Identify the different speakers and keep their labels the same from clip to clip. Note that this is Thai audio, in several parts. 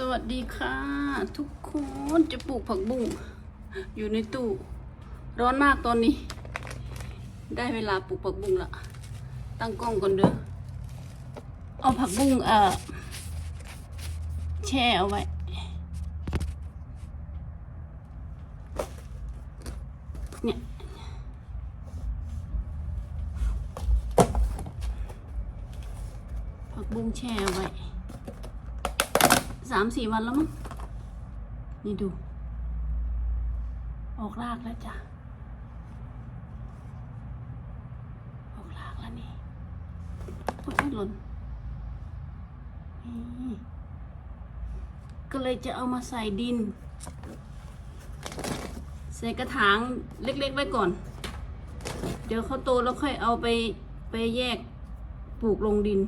Speaker 1: สวัสดีค่ะ ทุกคนจะปลูกผักบุ้งอยู่ในตู้ ร้อนมากตอนนี้ ได้เวลาปลูกผักบุ้งละตั้งกล้องก่อนเด้อเอาผักบุ้งเอ่อแช่เอาไว้เนี่ยผักบุ้งแช่เอาไว้ สามสี่วันแล้วมั้ง นี่ดู ออกรากแล้วจ้ะ ออกรากแล้วนี่โอ๊ยหล่นก็เลยจะเอามาใส่ดิน ใส่กระถางเล็กๆไว้ก่อน เดี๋ยวเขาโตแล้วค่อยเอาไปไปแยกปลูกลงดิน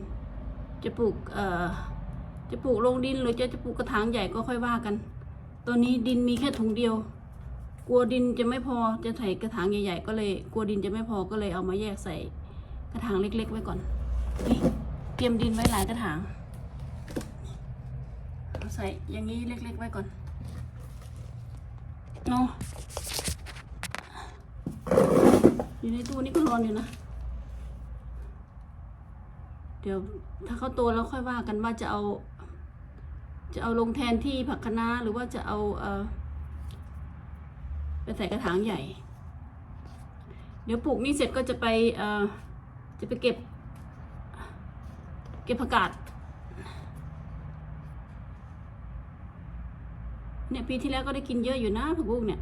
Speaker 1: จะปลูกเอ่อ จะปลูกลงดินหรือจะจะปลูกกระถางใหญ่ก็ค่อยว่ากันตัวนี้ดินมีแค่ถุงเดียว กลัวดินจะไม่พอจะใส่กระถางใหญ่ ๆ ก็เลย กลัวดินจะไม่พอก็เลยเอามาแยกใส่กระถางเล็ก ๆ ไว้ก่อนนี่เตรียมดินไว้หลายกระถางเอาใส่อย่างนี้เล็ก ๆ ไว้ก่อนเนาะอยู่ในตู้นี้ก็ร้อนอยู่นะ เดี๋ยวถ้าเขาโตแล้วค่อยว่ากันว่าจะเอา จะเอาลงแทนที่ผักคะน้าหรือว่าจะเอาเออไปใส่กระถางใหญ่ เดี๋ยวปลูกนี่เสร็จก็จะไปเออจะไปเก็บ เก็บผักกาดเนี่ยปีที่แล้วก็ได้กินเยอะอยู่นะผักบุ้งเนี่ย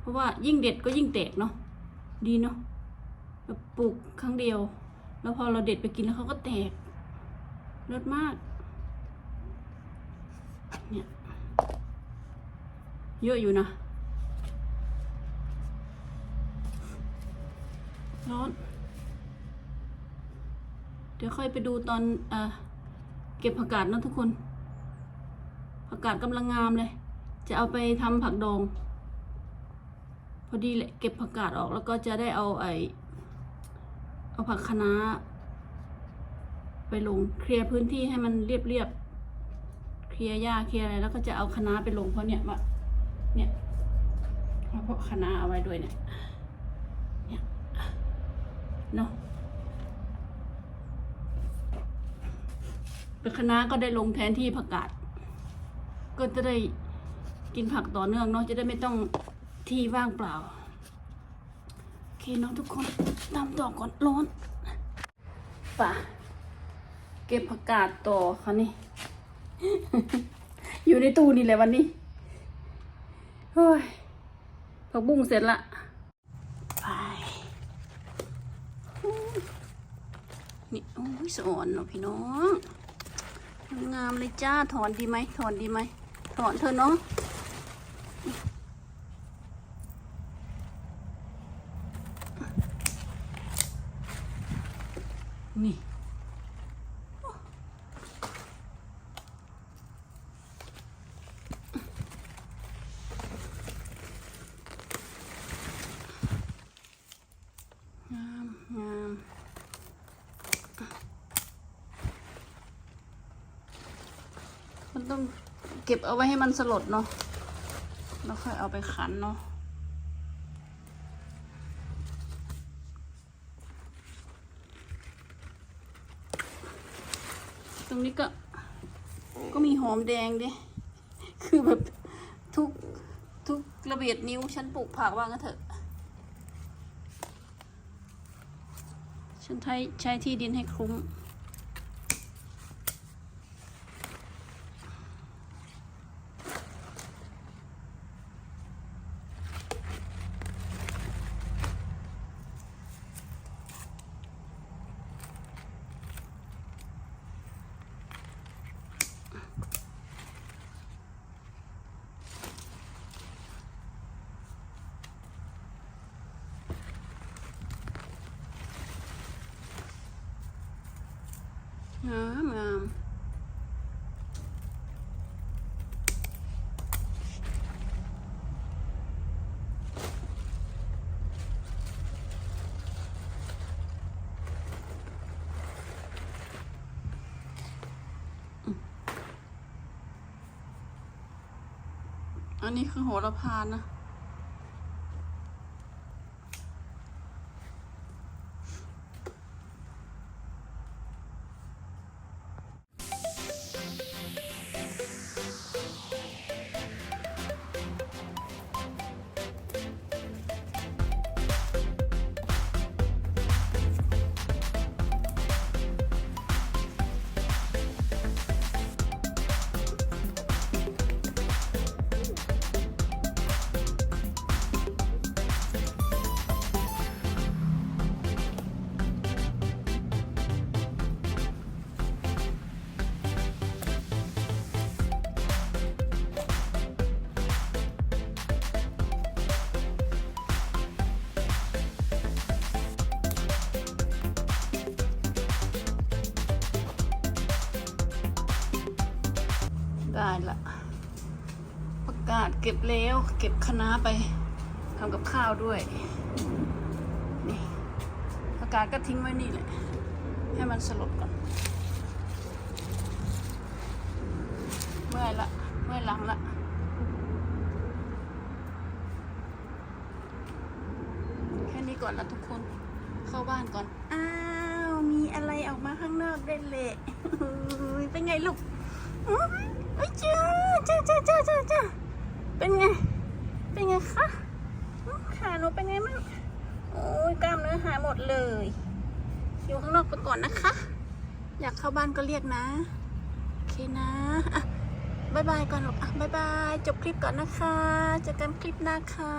Speaker 1: เพราะว่ายิ่งเด็ดก็ยิ่งแตกเนาะดีเนาะปลูกครั้งเดียว แล้วพอเราเด็ดไปกินแล้วเขาก็แตก รสมาก เนี่ย เยอะอยู่นะร้อนเดี๋ยวค่อยไปดูตอนเอเก็บผักกาดนะทุกคน ผักกาดกำลังงามเลย จะเอาไปทำผักดอง พอดีแหละเก็บผักกาดออกแล้วก็จะได้เอาไอเอาผักคะน้า ไปลงเคลียร์พื้นที่ให้มันเรียบเรียบๆเคลียร์หญ้าเคลียร์อะไรแล้วก็จะเอาคณะไปลงเพราะเนี่ยมาเนี่ยเอาพวกคะเอาไว้ด้วยเนี่ยเนี่ยเนาะเป็นคะก็ได้ลงแทนที่ผักกาดก็จะได้กินผักต่อเนื่องเนาะจะได้ไม่ต้องที่ว่างเปล่าโอเคเนาะทุกคนตามต่อก่อนร้อนป่ะ เก็บผักกาดต่อค่ะนี่ อยู่ในตู้นี่แหละวันนี้เฮ้ยผักบุ้งเสร็จละไปนี่โอ้ยสอนเนาะพี่น้องงามเลยจ้าถอนดีไหมถอนดีไหมถอนเถอเนาะนี่ งามงามมันต้อง เก็บเอาไว้ให้มันสลดเนาะแล้วค่อยเอาไปขันเนาะตรงนี้ก็ ก็มีหอมแดงดิ คือแบบทุกทุกระเบียดนิ้วฉันปลูกผักว่างั้นเถอะ ฉันใช้ใช้ที่ดินให้คุ้ม งามงามอันนี้คือโหระพานะ ละประกาศเก็บแล้ว เก็บคะน้าไปทำกับข้าวด้วย นี่ประกาศก็ทิ้งไว้นี่แหละ ให้มันสลดก่อน เมื่อยละ เมื่อยหลังละแค่นี้ก่อนนะทุกคนเข้าบ้านก่อน อ้าว มีอะไรออกมาข้างนอกด้วยเละอุ๊ยเป็นไงลูก อุ๊ยเอ้ยจ้าจ้าจ้าจ้าจ้าจ้าเป็นไง เป็นไงคะขาหนูเป็นไงมั่งโอ้ยกล้ามเนื้อหายหมดเลย อยู่ข้างนอกไปก่อนนะคะ อยากเข้าบ้านก็เรียกนะ โอเคนะอะบายบายก่อนลูกอะบายบาย จบคลิปก่อนนะคะเจอกันคลิปหน้าค่ะ